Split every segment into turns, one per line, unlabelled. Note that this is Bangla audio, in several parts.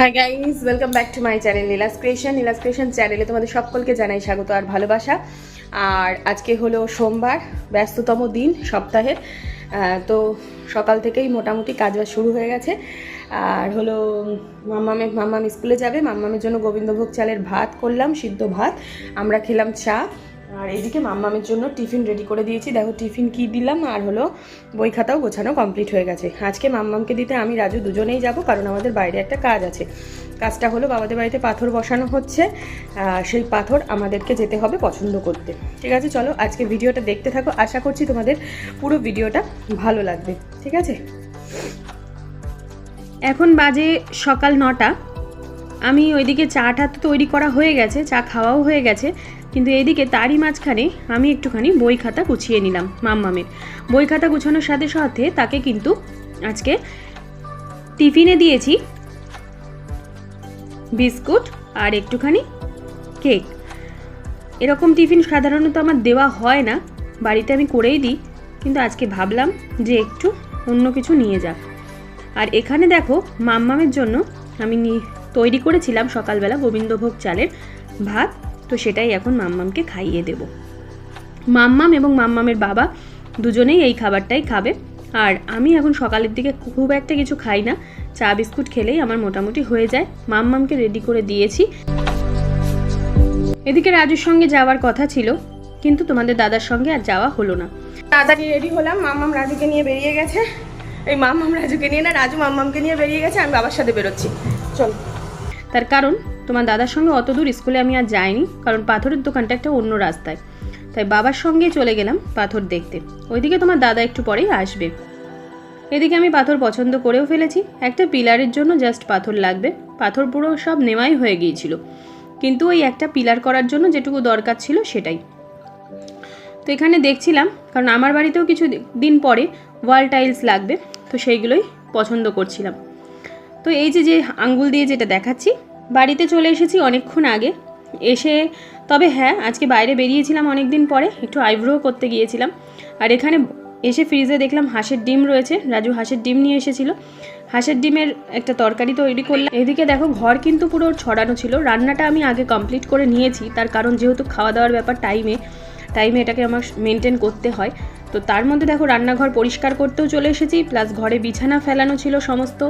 Hi guys welcome back to my channel Nila's creation Nila's creation চ্যানেলে তোমাদের সকলকে জানাই স্বাগত আর ভালোবাসা। আর আজকে হলো সোমবার, ব্যস্ততম দিন সপ্তাহের। তো সকাল থেকেই মোটামুটি কাজবাজ শুরু হয়ে গেছে। আর হলো মাম্মামে, মাম্মাম স্কুলে যাবে। মাম্মামের জন্য গোবিন্দভোগ চালের ভাত করলাম, সিদ্ধ ভাত। আমরা খেলাম চা। আর এদিকে মাম্মামের জন্য টিফিন রেডি করে দিয়েছি। দেখো টিফিন কি দিলাম, আর হলো বই খাতাও গোছানো কমপ্লিট হয়ে গেছে। আজকে মাম্মামকে দিতে আমি রাজু দুজনেই যাব, কারণ আমাদের বাইরে একটা কাজ আছে। কাজটা হলো বাবাদের বাড়িতে পাথর বসানো হচ্ছে সেই পাথর আমাদেরকে যেতে হবে পছন্দ করতে। ঠিক আছে, চলো আজকে ভিডিওটা দেখতে থাকো। আশা করছি তোমাদের পুরো ভিডিওটা ভালো লাগবে। ঠিক আছে? এখন বাজে সকাল নটা। আমি ওইদিকে চাটা তো তৈরি করা হয়ে গেছে, চা খাওয়াও হয়ে গেছে। কিন্তু এইদিকে তারই মাঝখানে আমি একটুখানি বই খাতা গুছিয়ে নিলাম মাম্মামের। বই খাতা গুছানোর সাথে সাথে তাকে কিন্তু আজকে টিফিনে দিয়েছি বিস্কুট আর একটুখানি কেক। এরকম টিফিন সাধারণত আমার দেওয়া হয় না, বাড়িতে আমি করেই দিই, কিন্তু আজকে ভাবলাম যে একটু অন্য কিছু নিয়ে যাক। আর এখানে দেখো মাম্মামের জন্য আমি তৈরি করেছিলাম সকালবেলা গোবিন্দভোগ চালের ভাত। তো সেটাই এখন মাম্মামকে খাইয়ে দেব। মাম্মাম এবং মাম্মামের বাবা দুজনেই এই খাবারটাই খাবে। আর আমি এখন সকালের দিকে খুব একটা কিছু খাই না। চা, বিস্কুট খেলেই আমার মোটামুটি হয়ে যায়। মাম্মামকে রেডি করে দিয়েছি। এদিকে রাজুর সঙ্গে যাওয়ার কথা ছিল, কিন্তু তোমাদের দাদার সঙ্গে আর যাওয়া হলো না। তাড়াতাড়ি রেডি হলাম। মাম্মাম রাজুকে নিয়ে বেরিয়ে গেছে। এই মাম্মাম রাজুকে নিয়ে না, রাজু মাম্মামকে নিয়ে বেরিয়ে গেছে। আমি বাবার সাথে বেরোচ্ছি। চল। তার কারণ, তোমার দাদার সঙ্গে অত দূর স্কুলে আমি আর যাইনি, কারণ পাথরের দোকানটা একটা অন্য রাস্তায়। তাই বাবার সঙ্গে চলে গেলাম পাথর দেখতে। ওইদিকে তোমার দাদা একটু পরেই আসবে। এদিকে আমি পাথর পছন্দ করেও ফেলেছি। একটা পিলারের জন্য জাস্ট পাথর লাগবে। পাথর পুরো সব নেওয়াই হয়ে গিয়েছিল। কিন্তু ওই একটা পিলার করার জন্য যেটুকু দরকার ছিল সেটাই। তো এখানে দেখছিলাম, কারণ আমার বাড়িতেও কিছু দিন পরে ওয়াল টাইলস লাগবে। তো সেইগুলোই পছন্দ করছিলাম। তো এই যে যে আঙ্গুল দিয়ে যেটা দেখাচ্ছি বাড়িতে চলে এসেছি অনেকক্ষণ আগে। এসে, তবে হ্যাঁ আজকে বাইরে বেরিয়েছিলাম অনেক দিন পরে, একটু আইব্রো করতে গিয়েছিলাম। আর এখানে এসে ফ্রিজে দেখলাম হাঁসের ডিম রয়েছে, রাজু হাঁসের ডিম নিয়ে এসেছিল। হাঁসের ডিমের একটা তরকারি তৈরি করলাম। এদিকে দেখো, ঘর কিন্তু পুরো ছড়ানো ছিল। রান্নাটা আমি আগে কমপ্লিট করে নিয়েছি, তার কারণ যেহেতু খাওয়া দাওয়ার ব্যাপার টাইমে টাইমে এটাকে আমার মেনটেন করতে হয়। তো তার মধ্যে দেখো রান্নাঘর পরিষ্কার করতেও চলে এসেছি প্লাস ঘরে বিছানা ফেলানো ছিল সমস্ত।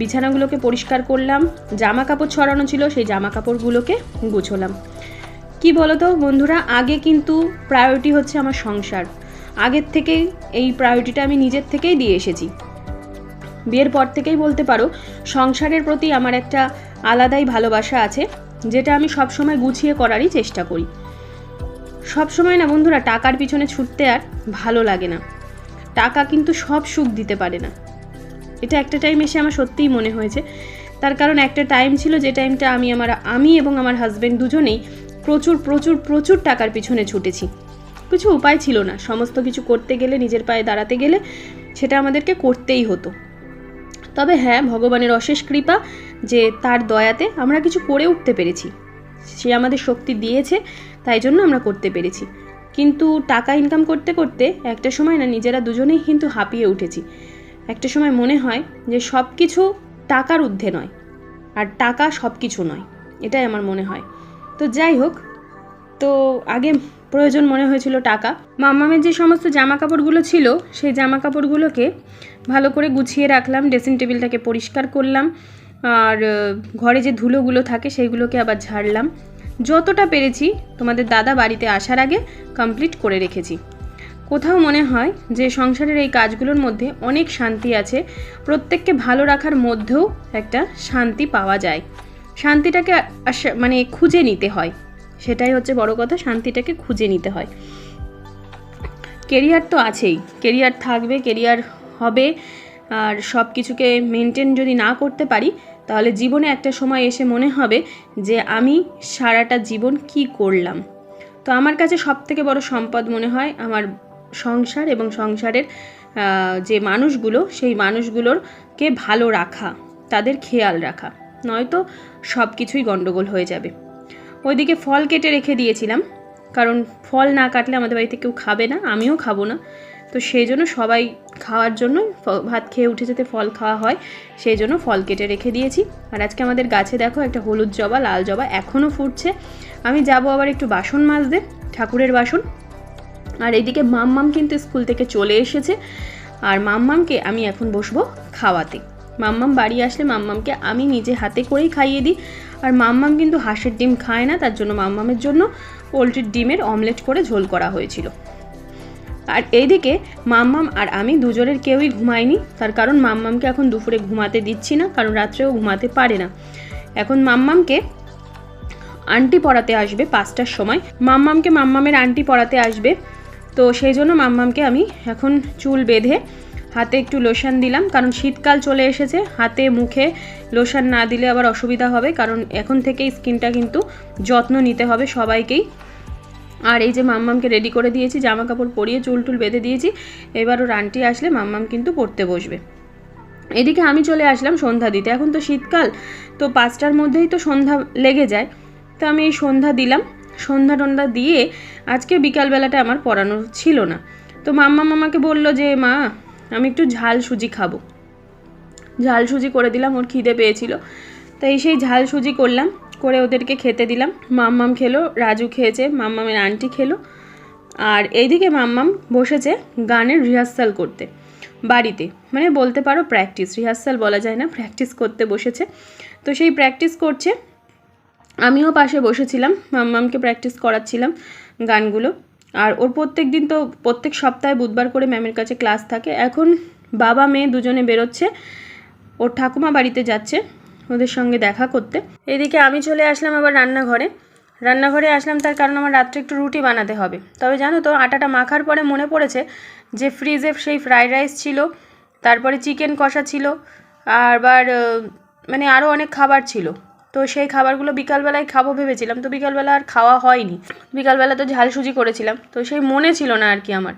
বিছানাগুলোকে পরিষ্কার করলাম জামা কাপড় ছড়ানো ছিল, সেই জামা কাপড়গুলোকে গুছোলাম। কি বলতো বন্ধুরা, আগে কিন্তু প্রায়োরিটি হচ্ছে আমার সংসার। আগের থেকেই এই প্রায়োরিটিটা আমি নিজের থেকেই দিয়ে এসেছি। বিয়ের পর থেকেই বলতে পারো, সংসারের প্রতি আমার একটা আলাদাই ভালোবাসা আছে, যেটা আমি সবসময় গুছিয়ে করারই চেষ্টা করি। সব সময় না বন্ধুরা, টাকার পিছনে ছুটতে আর ভালো লাগে না। টাকা কিন্তু সব সুখ দিতে পারে না। এটা একটা টাইম এসে আমার সত্যিই মনে হয়েছে। তার কারণ একটা টাইম ছিল যে টাইমটা আমি আমার, আমি এবং আমার হাজব্যান্ড দুজনেই প্রচুর প্রচুর প্রচুর টাকার পিছনে ছুটেছি। কিছু উপায় ছিল না। সমস্ত কিছু করতে গেলে, নিজের পায়ে দাঁড়াতে গেলে সেটা আমাদেরকে করতেই হতো। তবে হ্যাঁ ভগবানের অশেষ কৃপা যে তার দয়াতে আমরা কিছু করে উঠতে পেরেছি। সে আমাদের শক্তি দিয়েছে, তাই জন্য আমরা করতে পেরেছি। কিন্তু টাকা ইনকাম করতে করতে একটা সময় না নিজেরা দুজনেই কিন্তু হাঁপিয়ে উঠেছি। একটা সময় মনে হয় যে সব কিছু টাকার ঊর্ধ্বে নয়, আর টাকা সব কিছু নয়, এটাই আমার মনে হয়। তো যাই হোক, তো আগে প্রয়োজন মনে হয়েছিল টাকা। মামামের যে সমস্ত জামা কাপড়গুলো ছিল, সেই জামা কাপড়গুলোকে ভালো করে গুছিয়ে রাখলাম ড্রেসিং টেবিলটাকে পরিষ্কার করলাম। আর ঘরে যে ধুলোগুলো থাকে সেইগুলোকে আবার ঝাড়লাম। যতটা পেরেছি তোমাদের দাদা বাড়িতে আসার আগে কমপ্লিট করে রেখেছি। কোথাও মনে হয় যে সংসারের এই কাজগুলোর মধ্যে অনেক শান্তি আছে, প্রত্যেককে ভালো রাখার মধ্যেও একটা শান্তি পাওয়া যায়। শান্তিটাকে মানে খুঁজে নিতে হয়। সেটাই হচ্ছে বড় কথা, শান্তিটাকে খুঁজে নিতে হয়। কেরিয়ার তো আছেই, কেরিয়ার থাকবে, কেরিয়ার হবে, আর সব কিছুকে মেনটেন যদি না করতে পারি তাহলে জীবনে একটা সময় এসে মনে হবে যে আমি সারাটা জীবন কি করলাম। তো আমার কাছে সব থেকে বড় সম্পদ মনে হয় আমার সংসার এবং সংসারের যে মানুষগুলো, সেই মানুষগুলোরকে ভালো রাখা, তাদের খেয়াল রাখা। নয়তো সব কিছুই গণ্ডগোল হয়ে যাবে। ওইদিকে ফল কেটে রেখে দিয়েছিলাম, কারণ ফল না কাটলে আমাদের বাড়িতে কেউ খাবে না, আমিও খাব না। তো সেই জন্য সবাই খাওয়ার জন্য ভাত খেয়ে উঠে যেতে ফল খাওয়া হয়, সেই জন্য ফল কেটে রেখে দিয়েছি। আর আজকে আমাদের গাছে দেখো একটা হলুদ জবা, লাল জবা এখনও ফুটছে। আমি যাব আবার একটু বাসন মাজতে, ঠাকুরের বাসন। আর এইদিকে মাম্মাম কিন্তু স্কুল থেকে চলে এসেছে। আর মাম্মামকে আমি এখন বসবো খাওয়াতে। মাম্মাম বাড়ি আসলে মাম্মামকে আমি নিজে হাতে করেই খাইয়ে দিই। আর মাম্মাম কিন্তু হাঁসের ডিম খায় না, তার জন্য মাম্মামের জন্য পোলট্রির ডিমের অমলেট করে ঝোল করা হয়েছিল। আর এইদিকে মাম্মাম আর আমি দুজনের কেউই ঘুমায়নি তার কারণ মাম্মামকে এখন দুপুরে ঘুমাতে দিচ্ছি না, কারণ রাত্রেও ঘুমাতে পারে না। এখন মাম্মামকে আন্টি পড়াতে আসবে পাঁচটার সময়। মাম্মামকে মাম্মামের আন্টি পড়াতে আসবে, তো সেই জন্য মাম্মামকে আমি এখন চুল বেঁধে হাতে একটু লোশন দিলাম, কারণ শীতকাল চলে এসেছে, হাতে মুখে লোশন না দিলে আবার অসুবিধা হবে, কারণ এখন থেকেই স্কিনটা কিন্তু যত্ন নিতে হবে সবাইকেই। আর এই যে মাম্মামকে রেডি করে দিয়েছি জামা কাপড় পরিয়ে চুল টুল বেঁধে দিয়েছি, এবার ওর আসলে মাম্মাম কিন্তু পড়তে বসবে। এদিকে আমি চলে আসলাম সন্ধ্যা দিতে। এখন তো শীতকাল, তো পাঁচটার মধ্যেই তো সন্ধ্যা লেগে যায়। তো আমি এই সন্ধ্যা দিলাম। সন্ধ্যা টন্ধ্যা দিয়ে আজকে বিকালবেলাটা আমার পড়ানো ছিল না। তো মাম্মা মামাকে বলল যে, মা, আমি একটু ঝাল সুজি খাব। ঝাল সুজি করে দিলাম, ওর খিদে পেয়েছিল। তাই সেই ঝাল সুজি করলাম। করে ওদেরকে খেতে দিলাম। মাম্মাম খেলো, রাজু খেয়েছে, মাম্মামের আন্টি খেলো। আর এইদিকে মাম্মাম বসেছে গানের রিহার্সাল করতে, বাড়িতে। মানে বলতে পারো প্র্যাকটিস রিহার্সাল বলা যায় না প্র্যাকটিস করতে বসেছে। তো সেই প্র্যাকটিস করছে। আমিও পাশে বসেছিলাম, মাম্মামকে প্র্যাকটিস করাচ্ছিলাম গানগুলো। আর ওর প্রত্যেক দিন তো, প্রত্যেক সপ্তাহে বুধবার করে ম্যামের কাছে ক্লাস থাকে। এখন বাবা, মেয়ে দুজনে বেরোচ্ছে, ওর ঠাকুমা বাড়িতে যাচ্ছে। ওদের সঙ্গে দেখা করতে। এদিকে আমি চলে আসলাম আবার রান্নাঘরে। রান্নাঘরে আসলাম তার কারণ আমার রাত্রে একটু রুটি বানাতে হবে। তবে জানো তো, আটাটা মাখার পরে মনে পড়েছে যে ফ্রিজে সেই ফ্রাইড রাইস ছিল, তারপরে চিকেন কষা ছিল, আবার মানে আরও অনেক খাবার ছিল। তো সেই খাবারগুলো বিকালবেলায় খাব ভেবেছিলাম, তো বিকালবেলা আর খাওয়া হয়নি। বিকালবেলা তো ঝাল সুজি করেছিলাম, তো সেই মনে ছিল না আর কি আমার।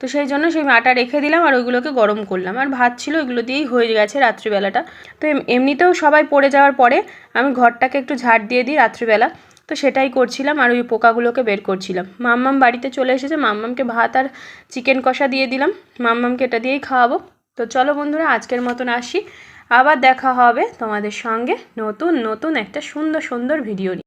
তো সেই জন্য সেই আটা রেখে দিলাম আর ওইগুলোকে গরম করলাম। আর ভাত ছিল ওইগুলো দিয়েই হয়ে গেছে রাত্রিবেলাটা। তো এমনিতেও সবাই পড়ে যাওয়ার পরে আমি ঘরটাকে একটু ঝাড় দিয়ে দিই রাত্রিবেলা। তো সেটাই করছিলাম আর ওই পোকাগুলোকে বের করছিলাম। মাম্মাম বাড়িতে চলে এসেছে, মাম্মামকে ভাত আর চিকেন কষা দিয়ে দিলাম। মাম্মামকে এটা দিয়েই খাওয়াবো। তো চলো বন্ধুরা, আজকের মতন আসি। আবার দেখা হবে তোমাদের সঙ্গে নতুন নতুন একটা সুন্দর সুন্দর ভিডিও নিয়ে।